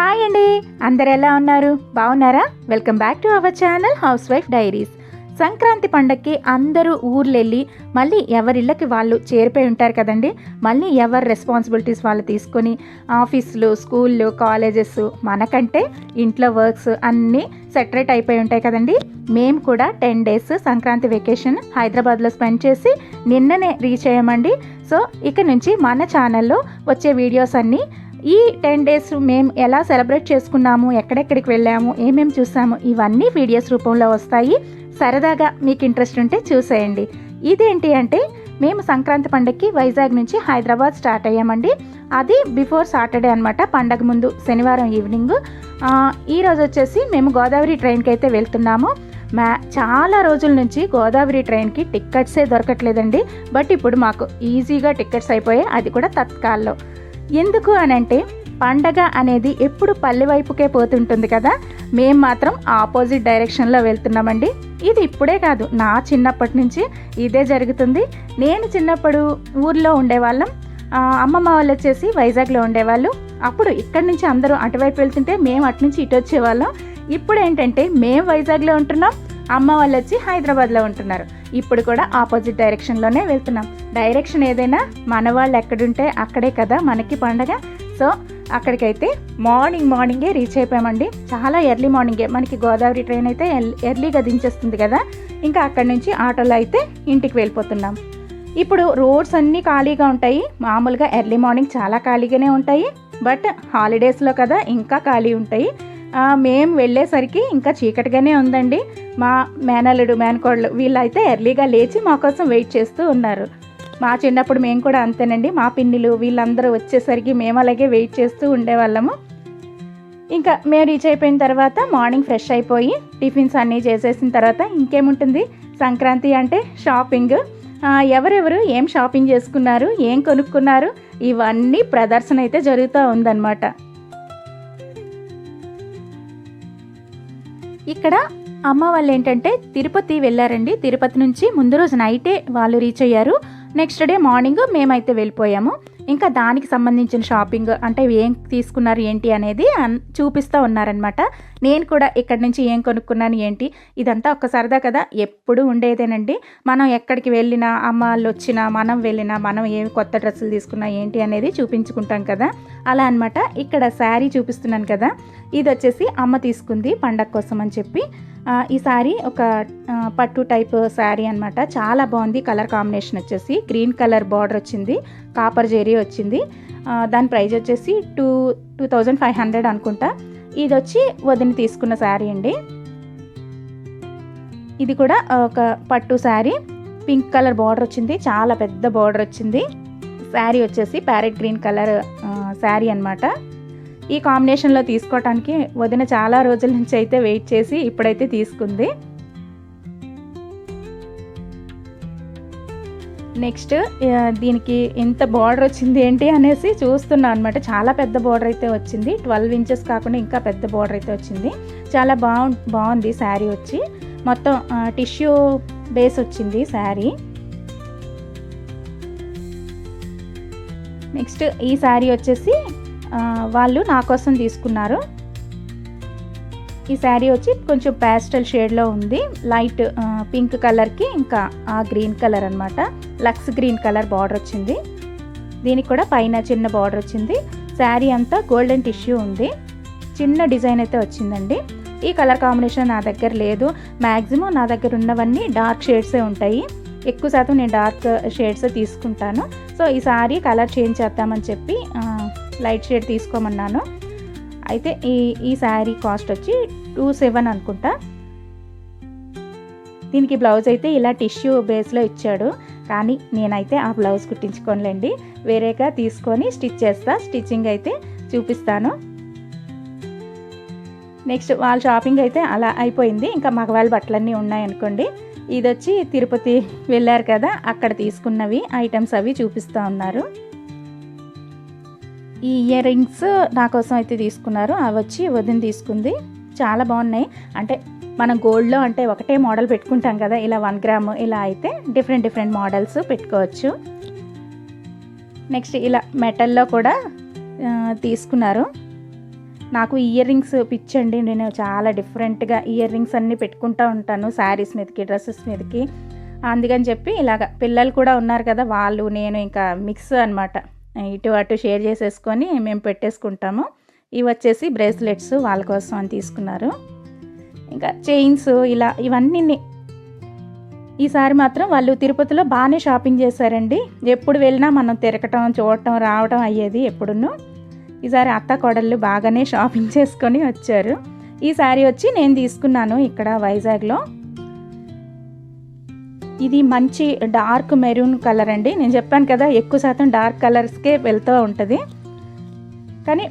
Hi అండి అందరు ఎలా ఉన్నారు? బాగున్నారా? Welcome back to our channel house wife diaries Sankranti పండక్కి అందరూ ఊర్లెళ్ళి మళ్ళీ ఎవరిళ్ళకి వాళ్ళు చేరిపోయి ఉంటారు కదండి? మళ్ళీ ఎవరి రెస్పాన్సిబిలిటీస్ వాళ్ళు తీసుకొని ఆఫీసులు స్కూళ్ళు కాలేజెస్ మనకంటే ఇంట్లో వర్క్స్ అన్నీ సెటరేట్ అయిపోయి ఉంటాయి కదండి? మేము కూడా టెన్ డేస్ సంక్రాంతి వెకేషన్ హైదరాబాద్లో స్పెండ్ చేసి నిన్ననే రీచ్ అయ్యామండి. సో ఇక నుంచి మన ఛానల్లో వచ్చే వీడియోస్ అన్నీ ఈ టెన్ డేస్ మేము ఎలా సెలబ్రేట్ చేసుకున్నాము ఎక్కడెక్కడికి వెళ్ళాము ఏమేమి చూసాము ఇవన్నీ వీడియోస్ రూపంలో వస్తాయి. సరదాగా మీకు ఇంట్రెస్ట్ ఉంటే చూసేయండి. ఇదేంటి అంటే మేము సంక్రాంతి పండగకి వైజాగ్ నుంచి హైదరాబాద్ స్టార్ట్ అయ్యామండి. అది బిఫోర్ సాటర్డే అనమాట పండగ ముందు శనివారం ఈవినింగ్. ఈరోజు వచ్చేసి మేము గోదావరి ట్రైన్కి అయితే వెళ్తున్నాము. మా చాలా రోజుల నుంచి గోదావరి ట్రైన్కి టిక్కెట్సే దొరకట్లేదండి. బట్ ఇప్పుడు మాకు ఈజీగా టిక్కెట్స్ అయిపోయాయి అది కూడా తత్కాల్లో. ఎందుకు అని అంటే పండగ అనేది ఎప్పుడు పల్లె వైపుకే పోతుంటుంది కదా. మేము మాత్రం ఆపోజిట్ డైరెక్షన్లో వెళ్తున్నామండి. ఇది ఇప్పుడే కాదు నా చిన్నప్పటి నుంచి ఇదే జరుగుతుంది. నేను చిన్నప్పుడు ఊర్లో ఉండేవాళ్ళం. అమ్మమ్మ వాళ్ళు వచ్చేసి వైజాగ్లో ఉండేవాళ్ళు. అప్పుడు ఇక్కడి నుంచి అందరూ అటువైపు వెళ్తుంటే మేము అటు నుంచి ఇటు వచ్చేవాళ్ళం. ఇప్పుడు ఏంటంటే మేము వైజాగ్లో ఉంటున్నాం. అమ్మ వాళ్ళు వచ్చి హైదరాబాద్లో ఉంటున్నారు. ఇప్పుడు కూడా ఆపోజిట్ డైరెక్షన్లోనే వెళ్తున్నాం. డైరెక్షన్ ఏదైనా మన వాళ్ళు ఎక్కడుంటే అక్కడే కదా మనకి పండగ. సో అక్కడికైతే మార్నింగ్ మార్నింగే రీచ్ అయిపోయామండి. చాలా ఎర్లీ మార్నింగే. మనకి గోదావరి ట్రైన్ అయితే ఎర్లీగా దించేస్తుంది కదా. ఇంకా అక్కడి నుంచి ఆటోలో అయితే ఇంటికి వెళ్ళిపోతున్నాం. ఇప్పుడు రోడ్స్ అన్నీ ఖాళీగా ఉంటాయి. మామూలుగా ఎర్లీ మార్నింగ్ చాలా ఖాళీగానే ఉంటాయి. బట్ హాలిడేస్లో కదా ఇంకా ఖాళీ ఉంటాయి. మేము వెళ్ళేసరికి ఇంకా చీకటిగానే ఉందండి. మా మేనల్లుడు మేనకోళ్ళు వీళ్ళైతే ఎర్లీగా లేచి మా కోసం వెయిట్ చేస్తూ ఉన్నారు. మా చిన్నప్పుడు మేము కూడా అంతేనండి. మా పిన్నిలు వీళ్ళందరూ వచ్చేసరికి మేము అలాగే వెయిట్ చేస్తూ ఉండేవాళ్ళము. ఇంకా మేము రీచ్ అయిపోయిన తర్వాత మార్నింగ్ ఫ్రెష్ అయిపోయి టిఫిన్స్ అన్నీ చేసేసిన తర్వాత ఇంకేముంటుంది? సంక్రాంతి అంటే షాపింగ్. ఎవరెవరు ఏం షాపింగ్ చేసుకున్నారు? ఏం కొనుక్కున్నారు? ఇవన్నీ ప్రదర్శన అయితే జరుగుతూ ఉందన్నమాట. ఇక్కడ అమ్మ వాళ్ళు ఏంటంటే తిరుపతి వెళ్ళారండి. తిరుపతి నుంచి ముందు రోజు నైటే వాళ్ళు రీచ్ అయ్యారు. నెక్స్ట్ డే మార్నింగ్ మేమైతే వెళ్ళిపోయాము. ఇంకా దానికి సంబంధించిన షాపింగ్ అంటే ఏం తీసుకున్నారు ఏంటి అనేది అన్- చూపిస్తూ ఉన్నారనమాట నేను కూడా ఇక్కడి నుంచి ఏం కొనుక్కున్నాను ఏంటి ఇదంతా ఒక్క సరదా కదా. ఎప్పుడు ఉండేదేనండి? మనం ఎక్కడికి వెళ్ళినా అమ్మ వాళ్ళు వచ్చినా మనం వెళ్ళినా మనం ఏ కొత్త డ్రెస్సులు తీసుకున్నా ఏంటి అనేది చూపించుకుంటాం కదా. అలా అన్నమాట. ఇక్కడ శారీ చూపిస్తున్నాను కదా. ఇది వచ్చేసి అమ్మ తీసుకుంది పండగ కోసం అని చెప్పి. ఈ శారీ ఒక పట్టు టైప్ శారీ అనమాట చాలా బాగుంది. కలర్ కాంబినేషన్ వచ్చేసి గ్రీన్ కలర్ బార్డర్ వచ్చింది. కాపర్ జెరీ వచ్చింది. దాని ప్రైస్ వచ్చేసి two two thousand five hundred అనుకుంటా. ఇది వచ్చి వదిన తీసుకున్న శారీ అండి. ఇది కూడా ఒక పట్టు శారీ పింక్ కలర్ బార్డర్ వచ్చింది. చాలా పెద్ద బార్డర్ వచ్చింది. శారీ వచ్చేసి ప్యారెట్ గ్రీన్ కలర్ శారీ అనమాట ఈ కాంబినేషన్లో తీసుకోవటానికి వదిన చాలా రోజుల నుంచి అయితే వెయిట్ చేసి ఇప్పుడైతే తీసుకుంది. నెక్స్ట్ దీనికి ఇంత బార్డర్ వచ్చింది ఏంటి అనేసి చూస్తున్నా అనమాట చాలా పెద్ద బార్డర్ అయితే వచ్చింది. ట్వెల్వ్ ఇంచెస్ కాకుండా ఇంకా పెద్ద బార్డర్ అయితే వచ్చింది. చాలా బాగు బాగుంది శారీ వచ్చి. మొత్తం టిష్యూ బేస్ వచ్చింది శారీ నెక్స్ట్ ఈ శారీ వచ్చేసి వాళ్ళు నా కోసం తీసుకున్నారు. ఈ శారీ వచ్చి కొంచెం ప్యాస్టల్ షేడ్లో ఉంది. లైట్ పింక్ కలర్కి ఇంకా ఆ గ్రీన్ కలర్ అనమాట లక్స్ గ్రీన్ కలర్ బార్డర్ వచ్చింది. దీనికి కూడా పైన చిన్న బార్డర్ వచ్చింది. శారీ అంతా గోల్డెన్ టిష్యూ ఉంది. చిన్న డిజైన్ అయితే వచ్చిందండి. ఈ కలర్ కాంబినేషన్ నా దగ్గర లేదు. మ్యాక్సిమం నా దగ్గర ఉన్నవన్నీ డార్క్ షేడ్సే ఉంటాయి. ఎక్కువ శాతం నేను డార్క్ షేడ్స్ తీసుకుంటాను. సో ఈ సారీ కలర్ చేంజ్ చేద్దామని చెప్పి లైట్ షేడ్ తీసుకోమన్నాను. అయితే ఈ ఈ శారీ కాస్ట్ వచ్చి టూ సెవెన్ అనుకుంటా. దీనికి బ్లౌజ్ అయితే ఇలా టిష్యూ బేస్లో ఇచ్చాడు. కానీ నేనైతే ఆ బ్లౌజ్ కుట్టించుకోనులేండి. వేరేగా తీసుకొని స్టిచ్ చేస్తా. స్టిచ్చింగ్ అయితే చూపిస్తాను. నెక్స్ట్ వాళ్ళ షాపింగ్ అయితే అలా అయిపోయింది. ఇంకా మగవాళ్ళ బట్టలన్నీ ఉన్నాయనుకోండి ఇది వచ్చి తిరుపతి వెళ్ళారు కదా అక్కడ తీసుకున్నవి ఐటమ్స్ అవి చూపిస్తూ ఉన్నారు. ఈ ఇయర్ రింగ్స్ నా కోసం అయితే తీసుకున్నారు. అవి వచ్చి వదిన తీసుకుంది. చాలా బాగున్నాయి. అంటే మనం గోల్డ్లో అంటే ఒకటే మోడల్ పెట్టుకుంటాం కదా ఇలా వన్ గ్రామ్ ఇలా అయితే డిఫరెంట్ డిఫరెంట్ మోడల్స్ పెట్టుకోవచ్చు. నెక్స్ట్ ఇలా మెటల్లో కూడా తీసుకున్నారు. నాకు ఇయర్ రింగ్స్ పిచ్చండి నేను చాలా డిఫరెంట్గా ఇయర్ రింగ్స్ అన్నీ పెట్టుకుంటూ ఉంటాను శారీస్ మీదకి డ్రెస్సెస్ మీదకి. అందుకని చెప్పి ఇలాగ పిల్లలు కూడా ఉన్నారు కదా వాళ్ళు నేను ఇంకా మిక్స్ అనమాట ఇటు అటు షేర్ చేసేసుకొని మేము పెట్టేసుకుంటాము. ఇవి వచ్చేసి బ్రేస్లెట్స్ వాళ్ళ కోసం అని తీసుకున్నారు. ఇంకా చైన్స్ ఇలా ఇవన్నీ ఈసారి మాత్రం వాళ్ళు తిరుపతిలో బాగానే షాపింగ్ చేశారండి. ఎప్పుడు వెళ్ళినా మనం తిరగటం చూడటం రావటం అయ్యేది ఎప్పుడును. ఈసారి అత్త కొడళ్ళు బాగానే షాపింగ్ చేసుకొని వచ్చారు. ఈ శారీ వచ్చి నేను తీసుకున్నాను ఇక్కడ వైజాగ్లో. ఇది మంచి డార్క్ మెరూన్ కలర్ అండి. నేను చెప్పాను కదా ఎక్కువ శాతం డార్క్ కలర్స్కే వెళ్తూ ఉంటుంది. కానీ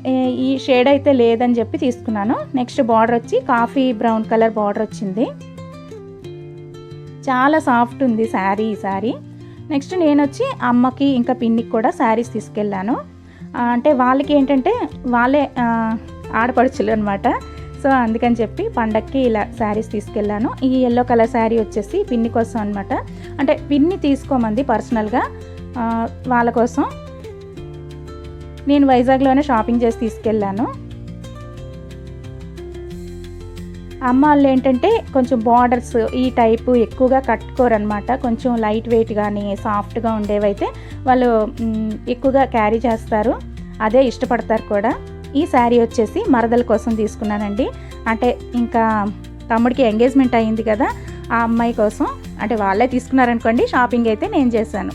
ఈ షేడ్ అయితే లేదని చెప్పి తీసుకున్నాను. నెక్స్ట్ బార్డర్ వచ్చి కాఫీ బ్రౌన్ కలర్ బార్డర్ వచ్చింది. చాలా సాఫ్ట్ ఉంది శారీ ఈ శారీ. నెక్స్ట్ నేను వచ్చి అమ్మకి ఇంకా పిన్నికి కూడా శారీస్ తీసుకెళ్ళాను. అంటే వాళ్ళకి ఏంటంటే వాళ్ళే ఆడపడుచులు అనమాట సో అందుకని చెప్పి పండక్కి ఇలా శారీస్ తీసుకెళ్ళాను. ఈ ఎల్లో కలర్ శారీ వచ్చేసి పిన్ని కోసం అనమాట అంటే పిన్ని తీసుకోమంది పర్సనల్గా. వాళ్ళ కోసం. నేను వైజాగ్లోనే షాపింగ్ చేసి తీసుకెళ్ళాను. అమ్మ వాళ్ళు ఏంటంటే కొంచెం బార్డర్స్ ఈ టైపు ఎక్కువగా కట్టుకోరనమాట కొంచెం లైట్ వెయిట్ కానీ సాఫ్ట్గా ఉండేవైతే వాళ్ళు ఎక్కువగా క్యారీ చేస్తారు. అదే ఇష్టపడతారు కూడా. ఈ శారీ వచ్చేసి మరదల కోసం తీసుకున్నానండి. అంటే ఇంకా తమ్ముడికి ఎంగేజ్మెంట్ అయింది కదా ఆ అమ్మాయి కోసం. అంటే వాళ్ళే తీసుకున్నారనుకోండి షాపింగ్ అయితే నేను చేశాను.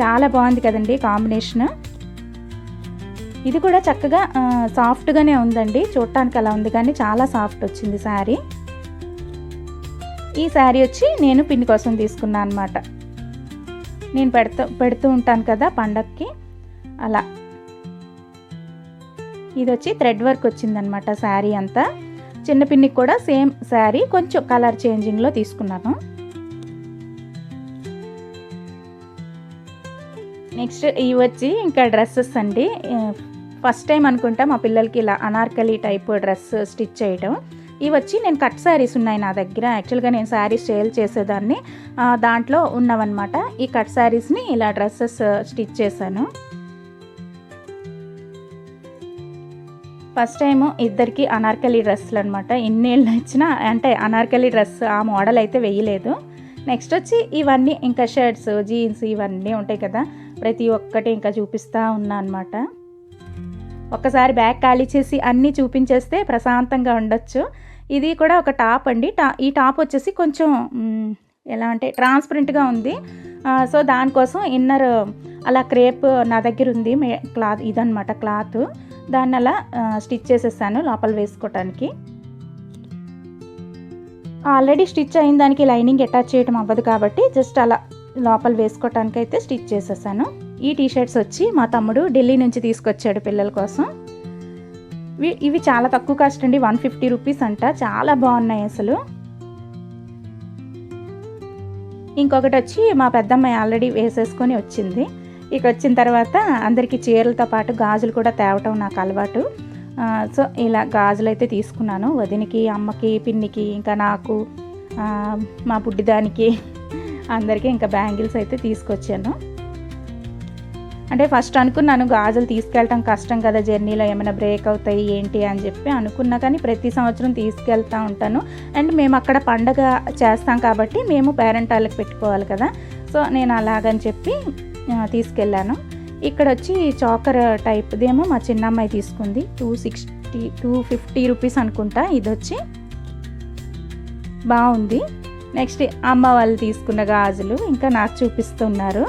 చాలా బాగుంది కదండి కాంబినేషన్. ఇది కూడా చక్కగా సాఫ్ట్గానే ఉందండి. చూడటానికి అలా ఉంది కానీ చాలా సాఫ్ట్ వచ్చింది శారీ. ఈ శారీ వచ్చి నేను పిన్ని కోసం తీసుకున్నాను అనమాట నేను పెడుతూ పెడుతూ ఉంటాను కదా పండక్కి. అలా. ఇది వచ్చి థ్రెడ్ వర్క్ వచ్చిందనమాట శారీ అంతా. చిన్నపిన్నికి కూడా సేమ్ శారీ కొంచెం కలర్ చేంజింగ్లో తీసుకున్నాను. నెక్స్ట్ ఇవి వచ్చి ఇంకా డ్రెస్సెస్ అండి. ఫస్ట్ టైం అనుకుంటా మా పిల్లలకి ఇలా అనార్కలి టైప్ డ్రెస్ స్టిచ్ చేయడం. ఇవి వచ్చి నేను కట్ శారీస్ ఉన్నాయి నా దగ్గర. యాక్చువల్గా నేను శారీస్ సేల్ చేసేదాన్ని దాంట్లో ఉన్నవన్నమాట. ఈ కట్ శారీస్ని ఇలా డ్రెస్సెస్ స్టిచ్ చేశాను. ఫస్ట్ టైం ఇద్దరికి అనార్కలి డ్రెస్సులు అనమాట ఎన్నేళ్ళు ఇచ్చినా అంటే అనార్కలి డ్రెస్ ఆ మోడల్ అయితే వేయలేదు. నెక్స్ట్ వచ్చి ఇవన్నీ ఇంకా షర్ట్స్ జీన్స్ ఇవన్నీ ఉంటాయి కదా. ప్రతి ఒక్కటి ఇంకా చూపిస్తూ ఉన్నా అనమాట ఒకసారి బ్యాగ్ ఖాళీ చేసి అన్నీ చూపించేస్తే ప్రశాంతంగా ఉండొచ్చు. ఇది కూడా ఒక టాప్ అండి. టా ఈ టాప్ వచ్చేసి కొంచెం ఎలా అంటే ట్రాన్స్పరెంట్గా ఉంది. సో దానికోసం ఇన్నర్ అలా క్రేప్ నా దగ్గర ఉంది. మే- క్లాత్ ఇదనమాట క్లాత్. దాన్ని అలా స్టిచ్ చేసేసాను లోపల వేసుకోవటానికి ఆల్రెడీ స్టిచ్ అయిన దానికి లైనింగ్ అటాచ్ చేయడం అవ్వదు కాబట్టి జస్ట్ అలా లోపల వేసుకోవటానికి అయితే స్టిచ్ చేసేసాను. ఈ టీ షర్ట్స్ వచ్చి మా తమ్ముడు ఢిల్లీ నుంచి తీసుకొచ్చాడు పిల్లల కోసం. ఇవి- ఇవి చాలా తక్కువ కాస్ట్ అండి వన్ ఫిఫ్టీ రూపీస్ అంట చాలా బాగున్నాయి అసలు. ఇంకొకటి వచ్చి మా పెద్దమ్మాయి ఆల్రెడీ వేసేసుకొని వచ్చింది. ఇక వచ్చిన తర్వాత అందరికీ చీరలతో పాటు గాజులు కూడా తేవటం నాకు అలవాటు. సో ఇలా గాజులు అయితే తీసుకున్నాను. వదినికి అమ్మకి పిన్నికి ఇంకా నాకు మా బుడ్డిదానికి అందరికీ ఇంకా బ్యాంగిల్స్ అయితే తీసుకొచ్చాను. అంటే ఫస్ట్ అనుకున్నాను గాజులు తీసుకెళ్ళటం కష్టం కదా జర్నీలో ఏమైనా బ్రేక్ అవుతాయి ఏంటి అని చెప్పి అనుకున్నా కానీ ప్రతి సంవత్సరం తీసుకెళ్తూ ఉంటాను. అండ్ మేము అక్కడ పండగ చేస్తాం కాబట్టి మేము పేరెంట్ వాళ్ళకి పెట్టుకోవాలి కదా. సో నేను అలాగని చెప్పి తీసుకెళ్ళాను. ఇక్కడ వచ్చి చాకర్ టైప్దేమో మా చిన్నమ్మాయి తీసుకుంది. Two sixty two fifty rupees అనుకుంటా ఇది వచ్చి బాగుంది నెక్స్ట్ అమ్మ వాళ్ళు తీసుకున్న గాజులు ఇంకా నాకు చూపిస్తున్నారు.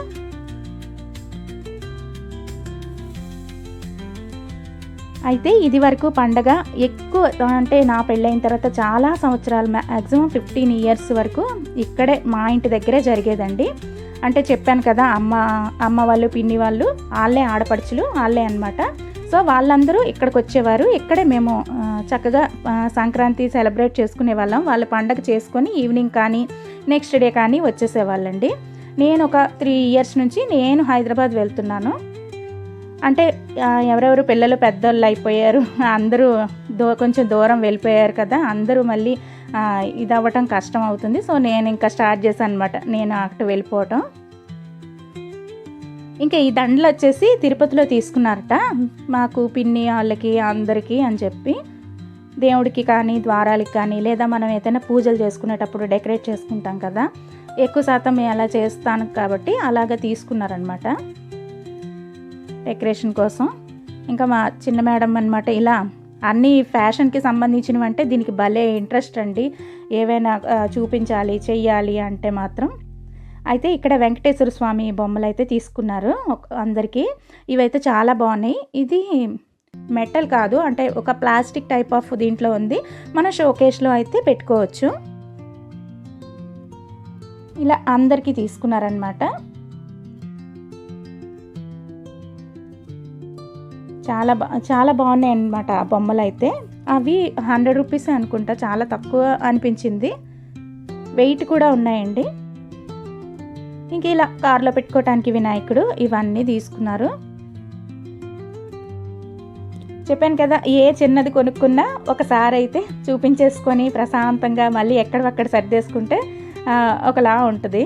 అయితే ఇది వరకు పండగ ఎక్కువ అంటే నా పెళ్ళైన తర్వాత చాలా సంవత్సరాలు మ్యాక్సిమం ఫిఫ్టీన్ ఇయర్స్ వరకు ఇక్కడే మా ఇంటి దగ్గరే జరిగేదండి. అంటే చెప్పాను కదా అమ్మ అమ్మ వాళ్ళు పిన్ని వాళ్ళు వాళ్ళే ఆడపడుచులు వాళ్ళే అనమాట సో వాళ్ళందరూ ఇక్కడికి వచ్చేవారు ఇక్కడే మేము చక్కగా సంక్రాంతి సెలబ్రేట్ చేసుకునే వాళ్ళం. వాళ్ళ పండగ చేసుకొని ఈవినింగ్ కానీ నెక్స్ట్ డే కానీ వచ్చేసేవాళ్ళండి. నేను ఒక త్రీ ఇయర్స్ నుంచి నేను హైదరాబాద్ వెళ్తున్నాను. అంటే ఎవరెవరు పిల్లలు పెద్దోళ్ళు అయిపోయారు అందరూ దో కొంచెం దూరం వెళ్ళిపోయారు కదా అందరూ మళ్ళీ ఇది అవ్వటం కష్టం అవుతుంది సో నేను ఇంకా స్టార్ట్ చేశాను అనమాట నేను అక్కడ వెళ్ళిపోవటం. ఇంకా ఈ దండలు వచ్చేసి తిరుపతిలో తీసుకున్నారట. మాకు పిన్ని వాళ్ళకి అందరికీ అని చెప్పి. దేవుడికి కానీ ద్వారాలకి కానీ లేదా మనం ఏదైనా పూజలు చేసుకునేటప్పుడు డెకరేట్ చేసుకుంటాం కదా. ఎక్కువ శాతం మేము అలా చేస్తాను కాబట్టి అలాగ తీసుకున్నారనమాట డెకరేషన్ కోసం. ఇంకా మా చిన్న మేడం అనమాట ఇలా అన్నీ ఫ్యాషన్కి సంబంధించినవి అంటే దీనికి భలే ఇంట్రెస్ట్ అండి. ఏవైనా చూపించాలి చెయ్యాలి అంటే మాత్రం. అయితే ఇక్కడ వెంకటేశ్వర స్వామి బొమ్మలు అయితే తీసుకున్నారు అందరికీ. ఇవైతే చాలా బాగున్నాయి. ఇది మెటల్ కాదు అంటే ఒక ప్లాస్టిక్ టైప్ ఆఫ్ దీంట్లో ఉంది. మన షోకేస్లో అయితే పెట్టుకోవచ్చు. ఇలా అందరికీ తీసుకున్నారనమాట చాలా బా చాలా బాగున్నాయి అనమాట ఆ బొమ్మలు అయితే అవి హండ్రెడ్ రూపీస్ అనుకుంటా చాలా తక్కువ అనిపించింది. వెయిట్ కూడా ఉన్నాయండి. ఇంక ఇలా కార్లో పెట్టుకోవటానికి వినాయకుడు ఇవన్నీ తీసుకున్నారు. చెప్పాను కదా ఏ చిన్నది కొనుక్కున్నా ఒకసారి అయితే చూపించేసుకొని ప్రశాంతంగా మళ్ళీ ఎక్కడక్కడ సర్దేసుకుంటే ఒకలా ఉంటుంది.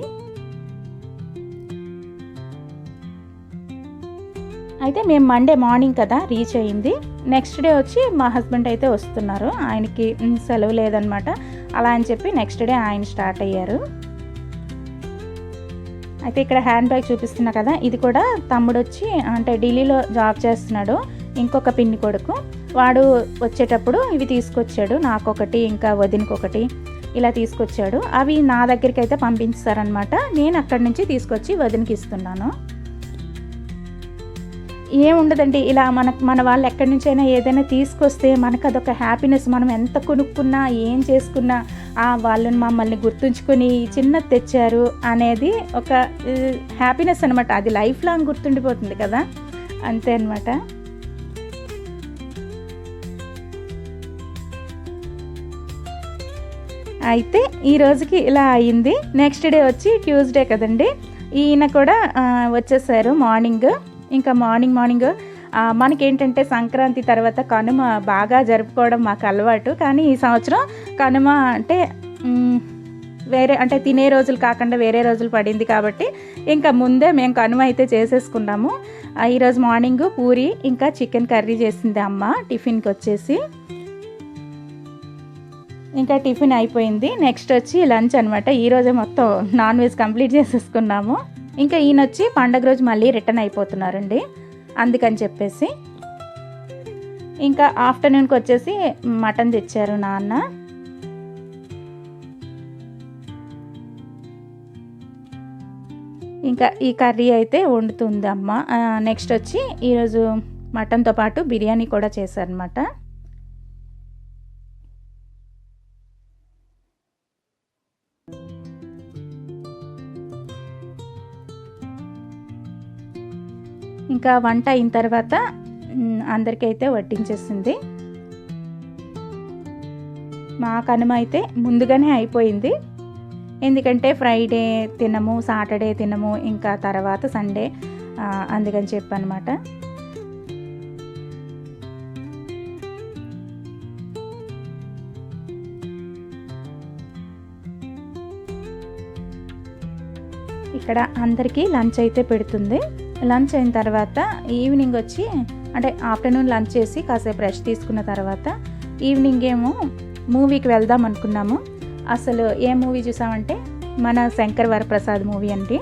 అయితే మేము మండే మార్నింగ్ కదా రీచ్ అయ్యింది. నెక్స్ట్ డే వచ్చి మా హస్బెండ్ అయితే వస్తున్నారు. ఆయనకి సెలవు లేదనమాట. అలా అని చెప్పి నెక్స్ట్ డే ఆయన స్టార్ట్ అయ్యారు. అయితే ఇక్కడ హ్యాండ్ బ్యాగ్ చూపిస్తున్నా కదా ఇది కూడా తమ్ముడు వచ్చి అంటే ఢిల్లీలో జాబ్ చేస్తున్నాడు. ఇంకొక పిన్ని కొడుకు. వాడు వచ్చేటప్పుడు ఇవి తీసుకొచ్చాడు. నాకొకటి ఇంకా వదినకొకటి ఇలా తీసుకొచ్చాడు. అవి నా దగ్గరికి అయితే పంపించారనమాట నేను అక్కడి నుంచి తీసుకొచ్చి వదినకి ఇస్తున్నాను. ఏముండదండి. ఇలా మన మన వాళ్ళు ఎక్కడి నుంచైనా ఏదైనా తీసుకొస్తే మనకు అదొక హ్యాపీనెస్ మనం ఎంత కొనుక్కున్నా ఏం చేసుకున్నా ఆ వాళ్ళని మమ్మల్ని గుర్తుంచుకొని చిన్న తెచ్చారు అనేది ఒక హ్యాపీనెస్ అనమాట అది లైఫ్ లాంగ్ గుర్తుండిపోతుంది కదా. అంతే అనమాట అయితే ఈ రోజుకి ఇలా అయింది. నెక్స్ట్ డే వచ్చి ట్యూస్డే కదండి. ఈయన కూడా వచ్చేసారు మార్నింగ్. ఇంకా మార్నింగ్ మార్నింగ్ మనకేంటంటే సంక్రాంతి తర్వాత కనుమ బాగా జరుపుకోవడం మాకు అలవాటు. కానీ ఈ సంవత్సరం కనుమ అంటే వేరే అంటే తినే రోజులు కాకుండా వేరే రోజులు పడింది కాబట్టి ఇంకా ముందే మేము కనుమ అయితే చేసేసుకున్నాము. ఈరోజు మార్నింగ్ పూరి ఇంకా చికెన్ కర్రీ చేసింది అమ్మ టిఫిన్కి వచ్చేసి. ఇంకా టిఫిన్ అయిపోయింది. నెక్స్ట్ వచ్చి లంచ్ అనమాట ఈరోజే మొత్తం నాన్ వెజ్ కంప్లీట్ చేసేసుకున్నాము. ఇంకా ఈయన వచ్చి పండగ రోజు మళ్ళీ రిటర్న్ అయిపోతున్నారండి. అందుకని చెప్పేసి ఇంకా ఆఫ్టర్నూన్కి వచ్చేసి మటన్ తెచ్చారు నాన్న. ఇంకా ఈ కర్రీ అయితే వండుతుంది అమ్మ నెక్స్ట్ వచ్చి ఈరోజు మటన్తో పాటు బిర్యానీ కూడా చేశారనమాట ఇంకా వంట అయిన తర్వాత అందరికైతే వడ్డించేసింది మా కనుమ అయితే ముందుగానే అయిపోయింది. ఎందుకంటే ఫ్రైడే తినము సాటర్డే తినము ఇంకా తర్వాత సండే అందుకని చెప్పనమాట ఇక్కడ అందరికీ లంచ్ అయితే పెడుతుంది. లంచ్ అయిన తర్వాత ఈవినింగ్ వచ్చి అంటే ఆఫ్టర్నూన్ లంచ్ చేసి కాసేపు రెస్ట్ తీసుకున్న తర్వాత ఈవినింగ్ ఏమో మూవీకి వెళ్దాం అనుకున్నాము. అసలు ఏ మూవీ చూసామంటే మన శంకర్ వరప్రసాద్ మూవీ అండి.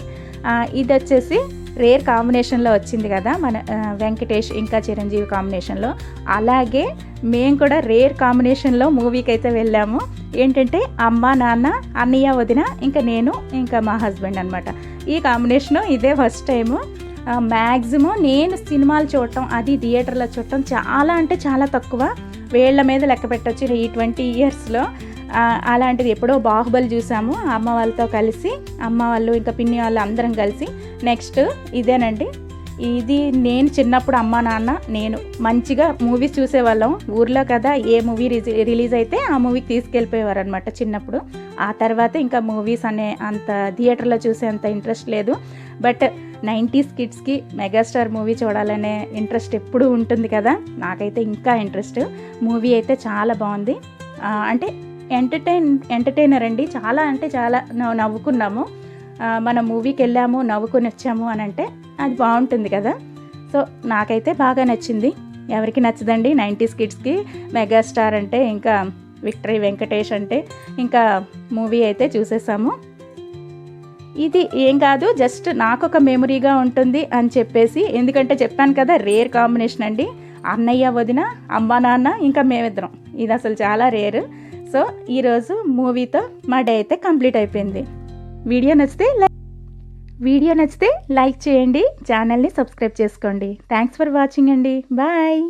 ఇది వచ్చేసి రేర్ కాంబినేషన్లో వచ్చింది కదా మన వెంకటేష్ ఇంకా చిరంజీవి కాంబినేషన్లో. అలాగే మేము కూడా రేర్ కాంబినేషన్లో మూవీకి అయితే వెళ్ళాము. ఏంటంటే అమ్మ నాన్న అన్నయ్య వదిన ఇంకా నేను ఇంకా మా హస్బెండ్ అనమాట ఈ కాంబినేషను ఇదే ఫస్ట్ టైము. మ్యాక్సిమం నేను సినిమాలు చూడటం అది థియేటర్లో చూడటం చాలా అంటే చాలా తక్కువ. వేళ్ళ మీద లెక్క పెట్టచ్చు ఈ ట్వంటీ ఇయర్స్లో. అలాంటిది ఎప్పుడో బాహుబలి చూసాము అమ్మ వాళ్ళతో కలిసి అమ్మ వాళ్ళు ఇంకా పిన్ని వాళ్ళు అందరం కలిసి. నెక్స్ట్ ఇదేనండి. ఇది నేను చిన్నప్పుడు అమ్మ నాన్న నేను మంచిగా మూవీస్ చూసేవాళ్ళం. ఊర్లో కదా ఏ మూవీ రిలీజ్ అయితే ఆ మూవీకి తీసుకెళ్ళిపోయేవారు అనమాట చిన్నప్పుడు. ఆ తర్వాత ఇంకా మూవీస్ అనే అంత థియేటర్లో చూసే అంత ఇంట్రెస్ట్ లేదు. బట్ నైంటీస్ కిడ్స్కి మెగాస్టార్ మూవీ చూడాలనే ఇంట్రెస్ట్ ఎప్పుడూ ఉంటుంది కదా? నాకైతే ఇంకా ఇంట్రెస్ట్. మూవీ అయితే చాలా బాగుంది. అంటే ఎంటర్టైన్ ఎంటర్టైనర్ అండి. చాలా అంటే చాలా నవ్వుకున్నాము. మన మనం మూవీకి వెళ్ళాము నవ్వుకొని వచ్చాము అని అంటే అది బాగుంటుంది కదా? సో నాకైతే బాగా నచ్చింది. ఎవరికి నచ్చదండి నైంటీస్ కిడ్స్కి? మెగాస్టార్ అంటే ఇంకా విక్టరీ వెంకటేష్ అంటే ఇంకా మూవీ అయితే చూసేసాము. ఇది ఏం కాదు జస్ట్ నాకు ఒక మెమరీగా ఉంటుంది అని చెప్పేసి ఎందుకంటే చెప్పాను కదా రేర్ కాంబినేషన్ అండి. అన్నయ్య వదిన అమ్మ నాన్న ఇంకా మేమిద్దరం. ఇది అసలు చాలా రేర్ సో ఈరోజు మూవీతో మా డే అయితే కంప్లీట్ అయిపోయింది. వీడియో నచ్చితే లైక్ వీడియో నచ్చితే లైక్ చేయండి ఛానల్ని సబ్స్క్రైబ్ చేసుకోండి. థ్యాంక్స్ ఫర్ వాచింగ్ అండి. బాయ్